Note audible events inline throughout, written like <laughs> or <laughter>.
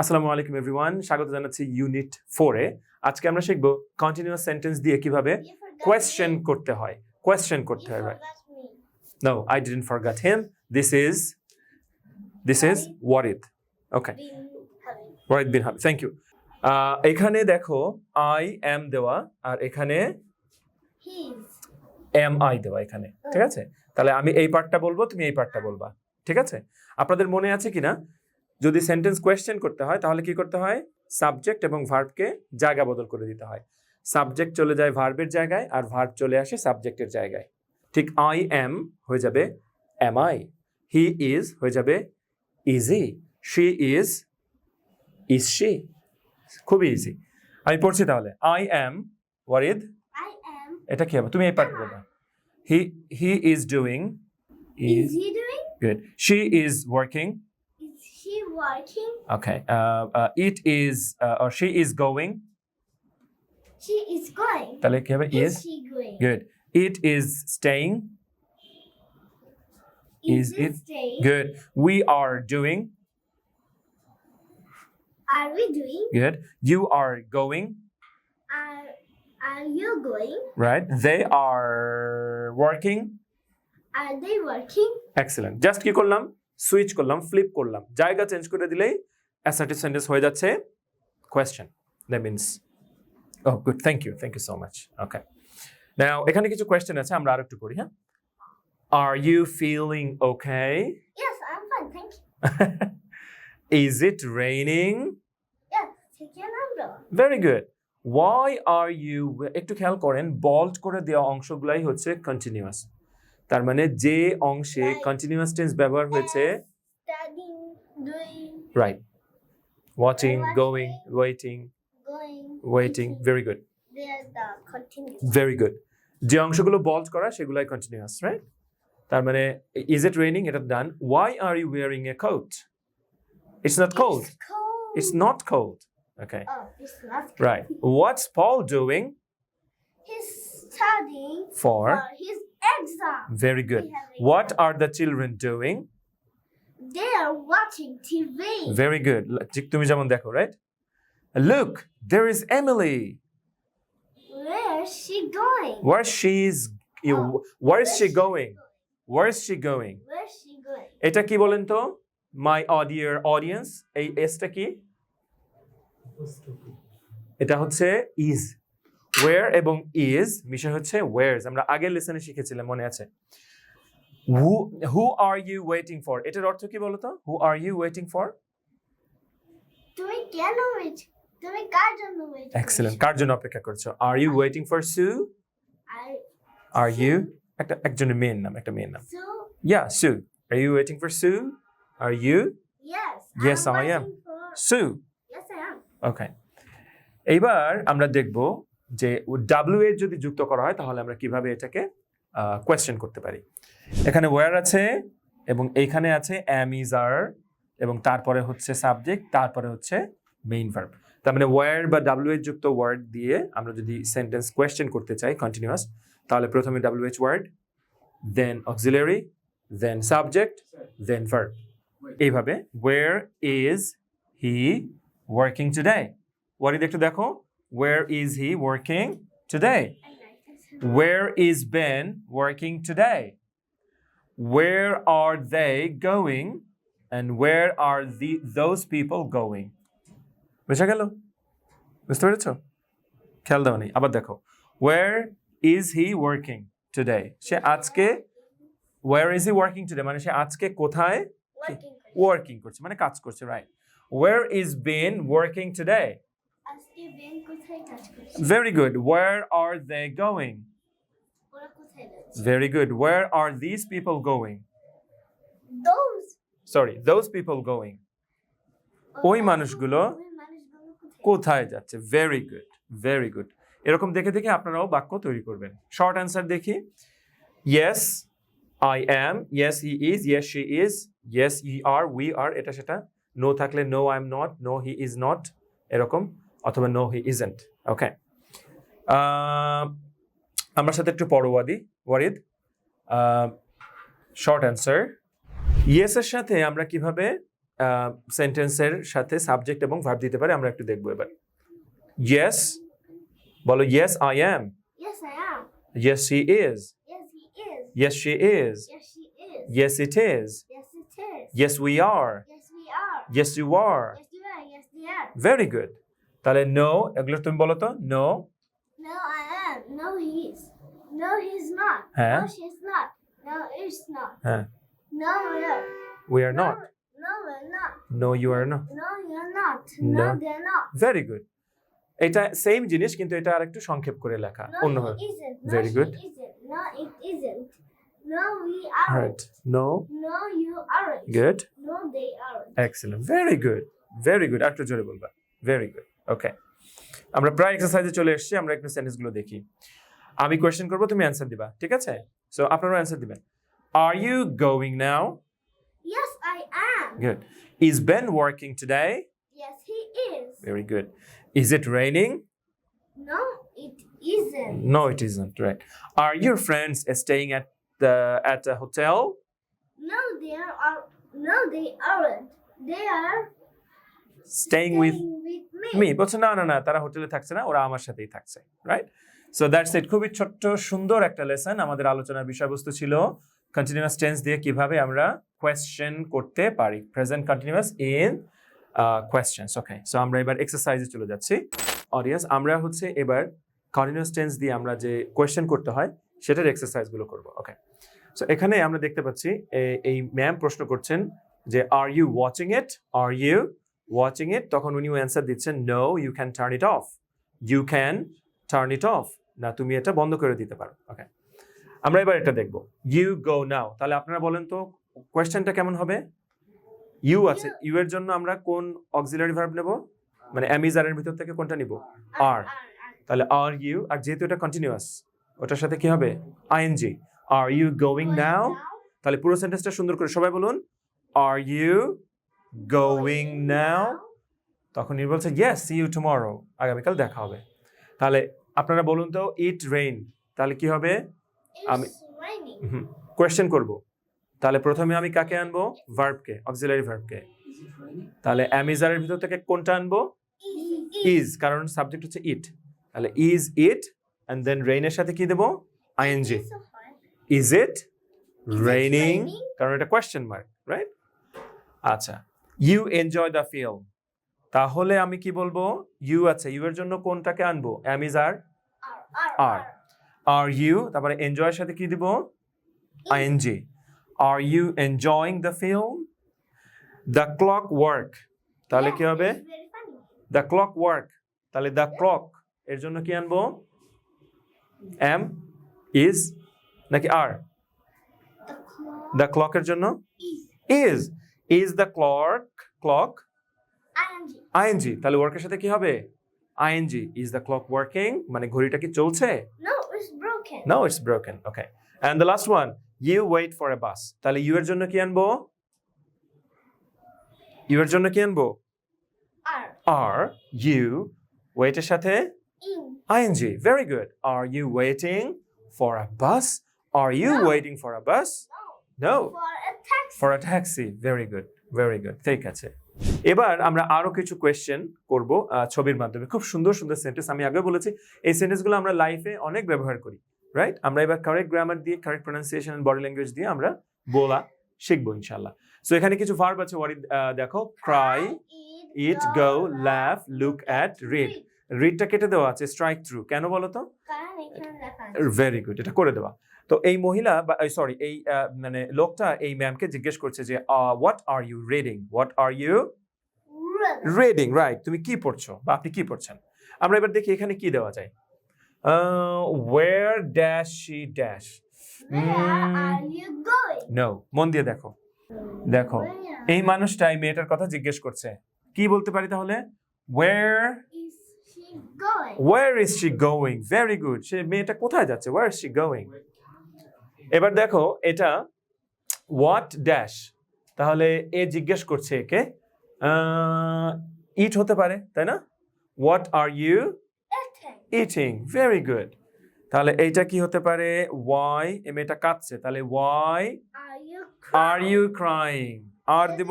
আসসালামু আলাইকুম এভরিওয়ান স্বাগত জানাচ্ছি ইউনিট ফোরে আজকে আমরা শিখব কন্টিনিউয়াস সেন্টেন্স দিয়ে কীভাবে কোয়েশ্চেন করতে হয়। কোয়েশ্চেন করতে হয় no I didn't forgot him this is this is Warid okay Warid bin Habib thank you এখানে দেখো আই এম দেওয়া আর এখানে এম আই দেওয়া এখানে। ঠিক আছে? তাহলে আমি এই পার্টটা বলব তুমি এই পার্টটা বলবা। ঠিক আছে? আপনাদের মনে আছে কিনা? যদি সেন্টেন্স কোয়েশ্চেন করতে হয় তাহলে কি করতে হয়? সাবজেক্ট এবং ভার্বকে জায়গা বদল করে দিতে হয়। সাবজেক্ট চলে যায় ভার্বের জায়গায় আর ভার্ব চলে আসে সাবজেক্টের জায়গায়। ঠিক আই এম হয়ে যাবে এম আই হি ইজ হয়ে যাবে easy she is is she খুবই ইজি আমি পড়ছি তাহলে। আই এম ওয়ারিদ এটা কি হবে? তুমি এই পার্ট বলবা he he is doing is good she is working working? Okay. Uh, uh, it is uh, or she is going. She is going. তাহলে কি হবে Is is she going? good. It is staying. Is, is it it staying? Good. We are doing Are we doing? good. You are going Are Are you going? right. They are working. Are they working? Excellent. Just কি করলাম switch করলাম flip করলাম জায়গা change করে দিলেই assertive sentence হয়ে যাচ্ছে question that means oh good thank you thank you so much okay now এখানে কিছু কোয়েশ্চেন আছে আমরা আরেকটু করি হ্যাঁ are you feeling okay Yes, I'm fine. Thank you. <laughs> Is it raining? Yes, take your umbrella. Very good. Why are you একটু খেয়াল করেন বল্ড করে দেওয়া অংশগুলাই হচ্ছে কন্টিনিউয়াস তার মানে যে অংশে কন্টিনিউয়াস টেন্স ব্যবহার হয়েছে। Right watching going waiting waiting. Very good. Very good যে অংশগুলো বল্ড করা সেগুলাই কন্টিনিউয়াস রাইট তার মানে ইজ ইট রেনিং এটা done why are you wearing a coat it's not cold cold. It's not cold okay Oh, it's cold. Right. What's Paul doing He's studying for? for his exam. Very good. He has What exam. are the children doing? They are watching TV. Very good. L- ঠিক তুমি যেমন দেখো, right? Look, there is Emily. Where is she going? Where she's you- where is she going? Where is she going? Where is she going? এটা কি বলেন তো? My oh dear audience, এই এসটা কি? এটা হচ্ছে is. Where এবং is মিশে হচ্ছে where's আমরা আগের লেসনে শিখেছিলাম মনে আছে? Who who are you waiting for? এটার অর্থ কি বলো তো who are you waiting for? তুমি কেন? তুমি কার জন্য wait এক্সেলেন্ট কার জন্য অপেক্ষা করছ? আর ইউ ওয়েটিং ফর সু আর ইউ একটা একজনের মেয়ের নাম একটা মেয়ের নাম। ইয়া সু আর you waiting for Sue are you yes. Yes, I'm I am. waiting Sue yes, I am. Okay এইবার আমরা দেখব যে ডাব্লিউ এর যদি যুক্ত করা হয়, তাহলে আমরা কীভাবে এটাকে কোয়েশ্চেন করতে পারি? এখানে ওয়ার আছে এবং এইখানে আছে অ্যাম ইজ আর এবং তারপরে হচ্ছে সাবজেক্ট তারপরে হচ্ছে মেইন ভার্ব তার মানে ওয়ার বা ডাব্লিউ এর যুক্ত ওয়ার্ড দিয়ে আমরা যদি সেন্টেন্স কোয়েশ্চেন করতে চাই কন্টিনিউয়াস তাহলে প্রথমে W H word then auxiliary then subject then verb এইভাবে where is he working today Warid একটু দেখো। Where is he working today I like this. Where is Ben working today? Where are they going? And where are the those people going? বুঝা গেল বুঝতে পেরেছ খেয়াল দাও নেই আবার দেখো where is he working today সে আজকে where is he working today মানে সে আজকে কোথায় Working. ওয়ার্কিং করছে মানে কাজ করছে right where is Ben working today আজকে বেন কোথায় কাজ করছে? Very good where are they going ওরা কোথায় যাচ্ছে? Very good. Where are these people going? Those. Sorry, those people going. ওই মানুষগুলো কোথায়? কোথায় যাচ্ছে? ভেরি গুড ভেরি গুড এরকম দেখে দেখে আপনারাও বাক্য তৈরি করবেন। শর্ট অ্যান্সার দেখি। Yes I am yes he is yes she is yes you are we are এটা সেটা। নো থাকলে no I am not no he is not এরকম। অথবা নো হি ইজেন্ট ওকে আমার সাথে একটু পরোয়াদি ওয়ারিদ। শর্ট অ্যান্সার ইয়েসের সাথে আমরা কীভাবে সেন্টেন্সের সাথে সাবজেক্ট এবং ভার্ব দিতে পারি আমরা একটু দেখব এবার। ইয়েস বলো yes I am yes she is Yes, he is. Yes she is Yes, she is. Yes it is Yes, it is. Yes we are Yes, we are. Yes you are Yes, you are. Yes, they are. Very good তাহলে no এগুলো তুমি বলো তো no no হ্যাঁ। We are not no we are not no you এটা same জিনিস কিন্তু এটা আরেকটু সংক্ষেপ করে লেখা। অন্য ভাবে very good very good very good আরেকটু জোরে বলবা। ভেরি গুড ওকে আমরা প্রায় এক্সারসাইজে চলে এসেছি আমরা একটু সেন্টেন্সগুলো দেখি আমি কোয়েশ্চেন করবো তুমি অ্যান্সার দিবা ঠিক আছে সো আপনারাও অ্যান্সার দিবেন are you going now Yes, I am. Good is Ben working today Yes, he is. Very good is it raining No, it isn't. No, it isn't. Right. Are your friends staying at the at a hotel? No, they are. No, they aren't. They are Staying with staying with me. me. বলছে না না না তারা হোটেলে থাকছে না ওরা আমার সাথেই থাকছে রাইট সো দ্যাটস ইট খুবই ছোট্ট সুন্দর একটা লেসন আমাদের আলোচনার বিষয়বস্তু ছিল কন্টিনিউয়াস টেন্স দিয়ে কীভাবে আমরা কোয়েশ্চেন করতে পারি। Present continuous in questions okay so আমরা এবার এক্সারসাইজে চলে যাচ্ছি। অডিয়েন্স আমরা হচ্ছে এবার কন্টিনিউয়াস টেন্স দিয়ে আমরা যে কোয়েশ্চেন করতে হয় সেটার এক্সারসাইজগুলো করব ওকে সো এখানে আমরা দেখতে পাচ্ছি এই ম্যাম প্রশ্ন করছেন যে are you watching it are you watching it তখন উনি অ্যান্সার দিচ্ছেন no you can turn it off you can turn it off না তুমি এটা বন্ধ করে দিতে পারো। ওকে আমরা এবার এটা দেখব। ইউ গো নাও তাহলে আপনারা বলেন তো কোয়েশ্চেনটা কেমন হবে? ইউ আছে। ইউ এর জন্য আমরা কোন অক্সিলারি ভার্ব নেব? মানে অ্যামিজারের ভিতর থেকে কোনটা নিব? আর তাহলে আর ইউ আর যেহেতু এটা কন্টিনিউয়াস ওটার সাথে কি হবে? ING are you going now তাহলে পুরো সেন্টেন্সটা সুন্দর করে সবাই বলুন। আর ইউ গোয়িং নাও তখন ই বলছে ইয়েস সি ইউ টুমরো আগামীকাল দেখা হবে। তাহলে আপনারা বলুন তো ইট রেইন তাহলে কি হবে? আমি- কোয়েশ্চেন করব। তাহলে প্রথমে আমি কাকে আনব? ভার্বকে অক্সিলারি ভার্বকে তাহলে অ্যামিজারের ভিতর থেকে কোনটা আনব? ইজ কারণ সাবজেক্ট হচ্ছে ইট তাহলে ইজ ইট অ্যান্ড দেন রেইনের সাথে কি দেবো? আইএনজি ইজ ইট রেইনিং কারণ এটা কোয়েশ্চেন মার্ক রাইট আচ্ছা। ইউ এনজয় দ্য ফিল্ম তাহলে আমি কি বলব? ইউ আছে। ইউ এর জন্য কোনটাকে আনব? অ্যামিজার R. R. R are you তারপরে এনজয়ের সাথে কি দিব? ING are you enjoying the film the clock work তাহলে কি হবে. দ্য ক্লক ওয়ার্ক তাহলে দ্য ক্লক এর জন্য কি আনব? এম ইজ নাকি আর The clock দ্য ক্লকের জন্য? is is is the clock clock. ING তাহলে ওয়ার্কের সাথে কি হবে? ING is the clock working মানে ঘড়িটা কি চলছে? No, it's broken. No, it's broken. Okay. And the last one, you wait for a bus. তাহলে ইউ এর জন্য কি আনব? ইউ এর জন্য কি আনব? আর ইউ ওয়েট এর সাথে. ING very good are you waiting for a bus are you. Waiting for a bus No. For a taxi. Very good very good ঠিক আছে। এবার আমরা আরও কিছু কোয়েশ্চেন করব ছবির মাধ্যমে। খুব সুন্দর সুন্দর সেন্টেন্স আমি আগে বলেছি। এই সেন্টেন্সগুলো আমরা লাইফে অনেক ব্যবহার করি রাইট আমরা এবার কারেক্ট গ্রামার দিয়ে কারেক্ট প্রোনাউন্সিয়েশন বডি ল্যাঙ্গুয়েজ দিয়ে আমরা বলা শিখব ইনশাল্লাহ সো এখানে কিছু ভার্ব আছে ওয়ারি দেখো ক্রাই ইট গো লাফ লুক অ্যাট রিড রিডটা কেটে দেওয়া আছে স্ট্রাইক থ্রু কেন বলো তো? কারণ এখানে লেখা আছে। ভেরি গুড এটা করে দেওয়া। তো এই মহিলা বা সরি এই মানে লোকটা এই ম্যামকে জিজ্ঞেস করছে যে what are you reading what are you. Reading right তুমি কি পড়ছো বা আপনি কি পড়ছেন? আমরা এবার দেখি এখানে কি দেওয়া যায়। Where dash she dash going? No মন দিয়ে দেখো। দেখো এই মানুষটা এই মেয়েটার কথা জিজ্ঞেস করছে। কি বলতে পারি তাহলে? Where is she going? Where is she going very good সে মেয়েটা কোথায় যাচ্ছে? ওয়ার ইজ শি গোয়িং এবার দেখো এটা হোয়াট ড্যাশ তাহলে এ জিজ্ঞেস করছে একে ইট হতে পারে তাই না? What are you eating very good তাহলে এইটা কি হতে পারে? ওয়াই এ মেয়েটা কাঁদছে তাহলে ওয়াই আর ইউ ক্রাইং আর দিব.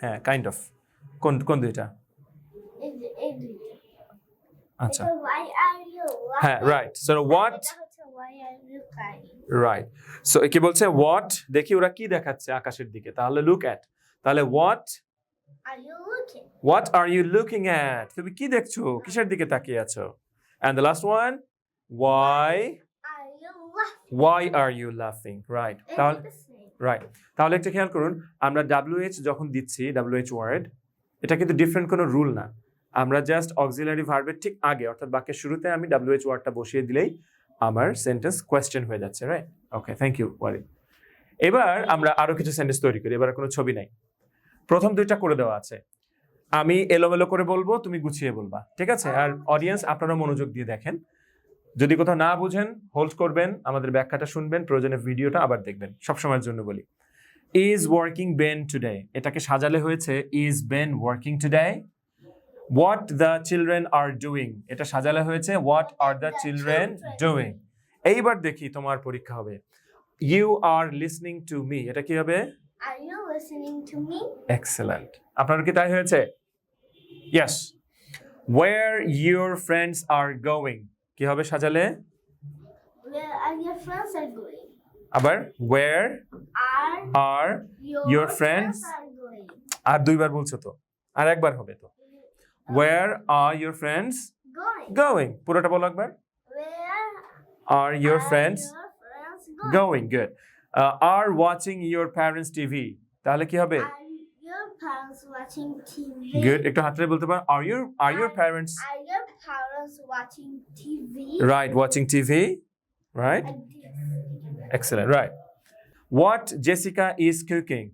হ্যাঁ কাইন্ড অফ কোন কোন দুইটা? আচ্ছা। এটা হ্যাঁ right so what right so কি বলছে? হোয়াট দেখি ওরা কি দেখাচ্ছে আকাশের দিকে। তাহলে লুক অ্যাট তাহলে what? What are you looking at তুমি কি দেখছ? কিসের দিকে তাকিয়ে আছো? And the last one why? Why are you লাফিং রাইট তাহলে. রাইট তাহলে একটা খেয়াল করুন আমরা ডাব্লিউএইচ যখন দিচ্ছি ডাব্লিউএইচ ওয়ার্ড এটা কিন্তু ডিফারেন্ট কোনো রুল না। আমরা জাস্ট অক্সিলারি ভার্বের ঠিক আগে অর্থাৎ বাক্যের শুরুতে আমি ডাব্লিউএইচ ওয়ার্ডটা বসিয়ে দিলেই আমার সেন্টেন্স কোয়েশ্চেন হয়ে যাচ্ছে right okay thank you Warid এবার আমরা আরও কিছু সেন্টেন্স তৈরি করি, এবার কোনো ছবি নাই। প্রথম দুইটা করে দেওয়া আছে। আমি এলোমেলো করে বলব, তুমি গুছিয়ে বলবা, ঠিক আছে? আর অডিয়েন্স আপনারা মনোযোগ দিয়ে দেখেন। যদি কোথাও না বুঝেন হোল্ড করবেন, আমাদের ব্যাখ্যাটা শুনবেন, প্রয়োজনে ভিডিওটা আবার দেখবেন, সবসময়ের জন্য বলি। ইজ ওয়ার্কিং বেন টুডে এটাকে সাজালে হয়েছে is Ben working today what the children are doing এটা সাজালে হয়েছে what are the children doing এইবার দেখি তোমার পরীক্ষা হবে। You are listening to me এটা কি হবে? Are you listening to me? Excellent আপনার কি তাই হয়েছে? Yes where your friends are going কি হবে সাজালে? Where are your friends are going? আবার Are R your, Your friends? are going? আর দুইবার বলছো তো। আর একবার হবে তো। Where are your friends going? Going. পুরোটা বলো একবার. Where are your friends, are your friends going? going? Good. Uh, are watching your parents TV. তাহলে কি হবে? your parents watching TV? Good. একটু হাত ধরে বলতে পারো are your are your parents Are your parents watching TV? Right, watching TV. Right? Excellent. Right. What Jessica is cooking?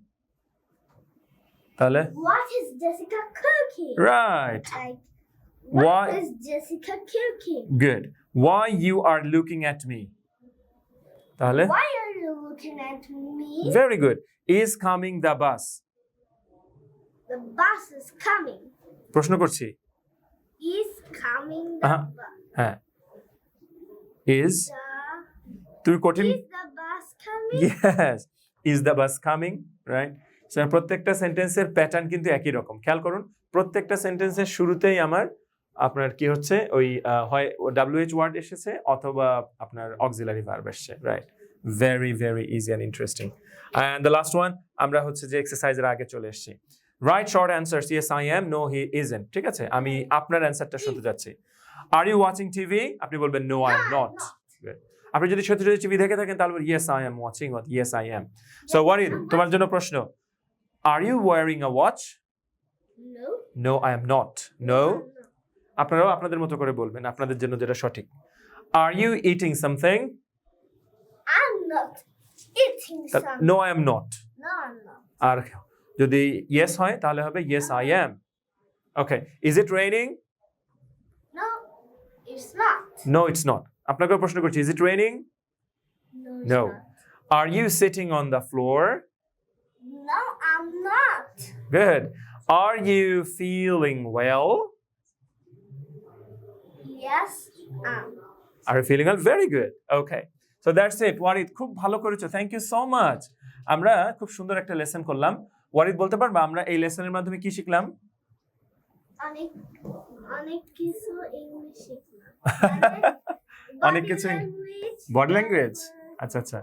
তাহলে What is Jessica cooking? right. Like, Why- what is Jessica cooking? Good. Why you are looking at me? তাহলে Why are you looking at me? very good. Is coming the bus? The bus is coming. প্রশ্ন করছি Is coming the Uh-huh. bus. হ্যাঁ is The, তুমি কঠিন is the bus coming? yes is the bus coming right so প্রত্যেকটা সেন্টেন্সের pattern কিন্তু একই রকম। খেয়াল করুন প্রত্যেকটা সেন্টেন্সের শুরুতেই আমার আপনার কি হচ্ছে? ওই হয় ডাব্লিউএইচ ওয়ার্ড এসেছে অথবা আপনার অক্সিলারি ভার্ব এসেছে right very very easy and interesting and the last one আমরা হচ্ছে যে এক্সারসাইজের আগে চলে এসেছি। Right short answers yes I am no he is isn't ঠিক আছে? আমি আপনার অ্যান্সারটা শুনতে যাচ্ছি। আর ইউ ওয়াচিং টিভি আপনি বলবেন নো আই এম নট আপনি যদি সত্যি সত্যি টিভি দেখে থাকেন তাহলে yes I am watching yes I am so Warid তোমার জন্য প্রশ্ন are you wearing a watch No. No I am not no I'm not. আপনারাও আপনাদের মতো করে বলবেন আপনাদের জন্য যেটা সঠিক are you eating something I'm not eating something. No I am not No, I'm not. আর যদি ইয়েস হয় তাহলে হবে yes I am okay is it raining No, it's not. No it's not আপনাকে প্রশ্ন করছি is it raining No, it's No. not. Are you sitting on the floor No, good are you feeling well Yes, I'm. Are feeling well very good okay so that's it Warid খুব ভালো করেছ। Thank you so much আমরা খুব সুন্দর একটা lesson করলাম। ওয়ারিদ বলতে পারবা আমরা এই লেসনের মাধ্যমে কি শিখলাম? অনেক অনেক কিছু ইংলিশ শিখলাম। <laughs> অনেক কিছু বডি ল্যাঙ্গুয়েজ আচ্ছা আচ্ছা।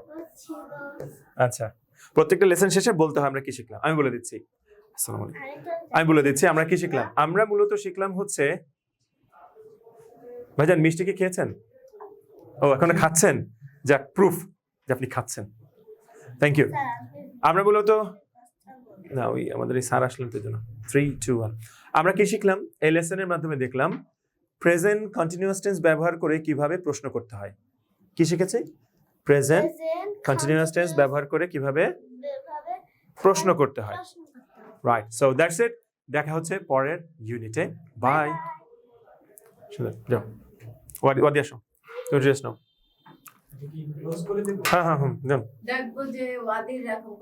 আচ্ছা। প্রত্যেকটা লেসন শেষে বলতে হয় আমরা কি শিখলাম। আমি বলে দিচ্ছি। আসসালামু আলাইকুম। আমি বলে দিচ্ছি আমরা কি শিখলাম? আমরা মূলত শিখলাম হচ্ছে ভাইজান মিষ্টি কি খেয়েছেন? ও এখন খাচ্ছেন? যাক প্রুফ যে আপনি খাচ্ছেন। থ্যাংক ইউ আমরা মূলত না ওই আমাদের এই স্যার আসলেন তো জন্য। থ্রি টু ওয়ান আমরা কি শিখলাম? এই লেসনের মাধ্যমে দেখলাম প্রেজেন্ট কন্টিনিউয়াস টেন্স ব্যবহার করে কীভাবে প্রশ্ন করতে হয়। কি শিখেছি? প্রেজেন্ট কন্টিনিউয়াস টেন্স ব্যবহার করে কীভাবে প্রশ্ন করতে হয়। রাইট সো দ্যাটস ইট দেখা হচ্ছে পরের ইউনিটে বাই যাও। ওয়াদি আসো? তুমি ড্রেস নাও। হ্যাঁ হ্যাঁ হুম যাও। দেখব যে ওয়াদির এখন